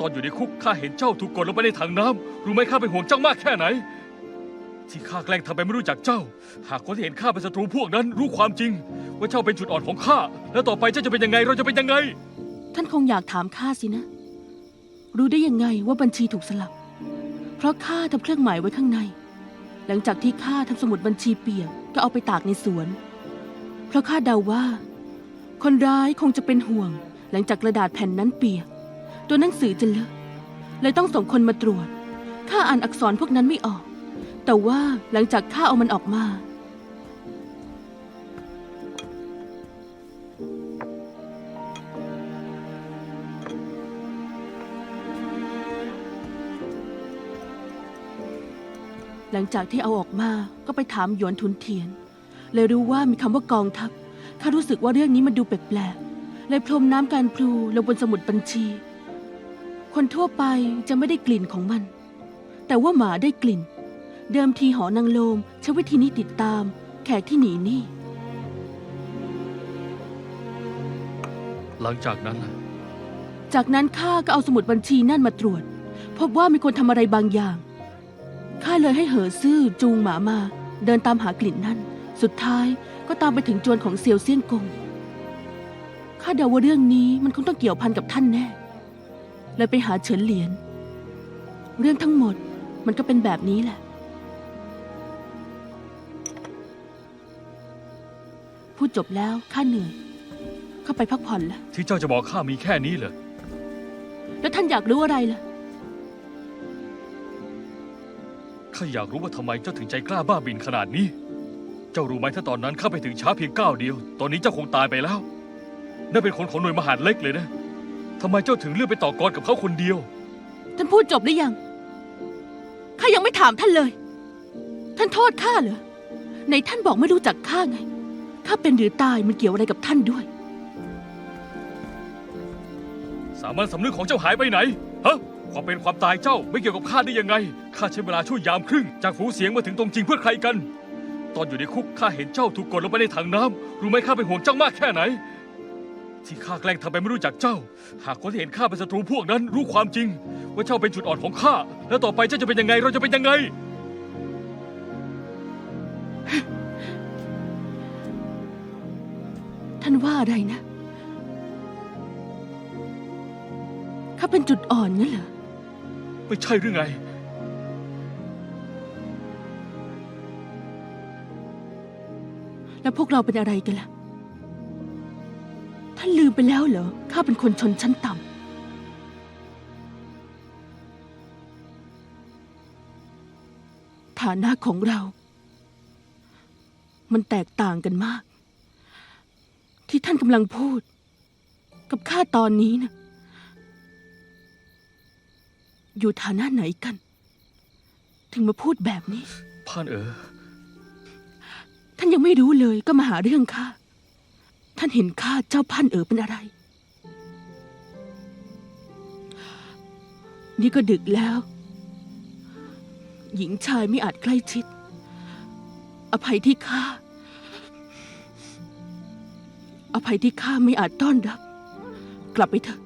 ตอนอยู่ในคุกข้าเห็นเจ้าถูกกดลงไปในถังน้ำรู้ไหมข้าเป็นห่วงเจ้ามากแค่ไหน ที่ข้าแกล้งทำไปไม่รู้จักเจ้า หากคนที่เห็นข้าเป็นศัตรูพวกนั้นรู้ความจริง ว่าเจ้าเป็นจุดอ่อนของข้า แล้วต่อไปเจ้าจะเป็นยังไงเราจะเป็นยังไง ท่านคงอยากถามข้าสินะ รู้ได้ยังไงว่าบัญชีถูกสลับ เพราะข้าทำเครื่องหมายไว้ข้างใน หลังจากที่ข้าทำสมุดบัญชีเปียกก็เอาไปตากในสวน เพราะข้าเดาว่า คนร้ายคงจะเป็นห่วง หลังจากกระดาษแผ่นนั้นเปียก ตัวหนังสือจะเลอะเลยต้องส่งคนมาตรวจ ข้าอ่านอักษรพวกนั้นไม่ออก แต่ว่าหลังจากข้าเอามันออกมา หลังจากที่เอาออกมาก็ไปถามหยวนทุนเทียน เลยรู้ว่ามีคำว่ากองทัพ ข้ารู้สึกว่าเรื่องนี้มันดูแปลกๆ เลยพรมน้ำการพลูลงบนสมุดบัญชี คนทั่วไปจะไม่ได้กลิ่นของมัน แต่ว่าหมาได้กลิ่น เดิมทีหอนางโลมใช้วิธีนี้ติดตาม แขกที่หนีหนี่หลังจากนั้นน่ะจากนั้นข้าก็เอาสมุดบัญชีนั่นมาตรวจ พบว่ามีคนทำอะไรบางอย่างข้าเลยให้เหอซื่อจูงหมามา เดินตามหากลิ่นนั่น สุดท้ายก็ตามไปถึงจวนของเซียวเซี่ยงกงข้าเดาว่าเรื่องนี้มันคงต้องเกี่ยวพันกับท่านแน่ เลยไปหาเฉินเหลียน เรื่องทั้งหมดมันก็เป็นแบบนี้แหละ พูดจบแล้วข้าเหนื่อย เข้าไปพักผ่อนแล้วที่เจ้าจะบอกข้ามีแค่นี้เหรอ แล้วท่านอยากรู้อะไรล่ะ ข้าอยากรู้ว่าทำไมเจ้าถึงใจกล้าบ้าบินขนาดนี้ เจ้ารู้ไหมถ้าตอนนั้นข้าไปถึงช้าเพียงก้าวเดียว ตอนนี้เจ้าคงตายไปแล้วนั่นเป็นคนของหน่วยมหาดเล็กเลยนะ ทำไมเจ้าถึงเลือกไปต่อกรกับเขาคนเดียว ท่านพูดจบหรือยัง ข้ายังไม่ถามท่านเลย ท่านโทษข้าเหรอ ในท่านบอกไม่รู้จักข้าไง ข้าเป็นหรือตายมันเกี่ยวอะไรกับท่านด้วย สามัญสำนึกของเจ้าหายไปไหน ฮะ ความเป็นความตายเจ้าไม่เกี่ยวกับข้าได้ยังไง ข้าใช้เวลาช่วยยามครึ่ง จากฝูเสียงมาถึงตรงจริงเพื่อใครกัน ตอนอยู่ในคุกข้าเห็นเจ้าถูกกดลงไปในถังน้ำรู้ไหมข้าเป็นห่วงเจ้ามากแค่ไหน ที่ข้าแกล้งทำไปไม่รู้จักเจ้า หากคนที่เห็นข้าเป็นศัตรูพวกนั้นรู้ความจริง ว่าเจ้าเป็นจุดอ่อนของข้า แล้วต่อไปเจ้าจะเป็นยังไงเราจะเป็นยังไง ท่านว่าอะไรนะ ข้าเป็นจุดอ่อนงั้นเหรอ ไม่ใช่หรือไง แล้วพวกเราเป็นอะไรกันล่ะ ท่านลืมไปแล้วเหรอ ข้าเป็นคนชนชั้นต่ำ ฐานะของเรา มันแตกต่างกันมาก ที่ท่านกำลังพูด กับข้าตอนนี้นะอยู่ฐานะไหนกัน ถึงมาพูดแบบนี้พานเอ๋อ ท่านยังไม่รู้เลยก็มาหาเรื่องข้า ท่านเห็นข้าเจ้าพันเอ๋อเป็นอะไร นี่ก็ดึกแล้ว หญิงชายไม่อาจใกล้ชิด อภัยที่ข้า อภัยที่ข้าไม่อาจต้อนรับ กลับไปเถอะ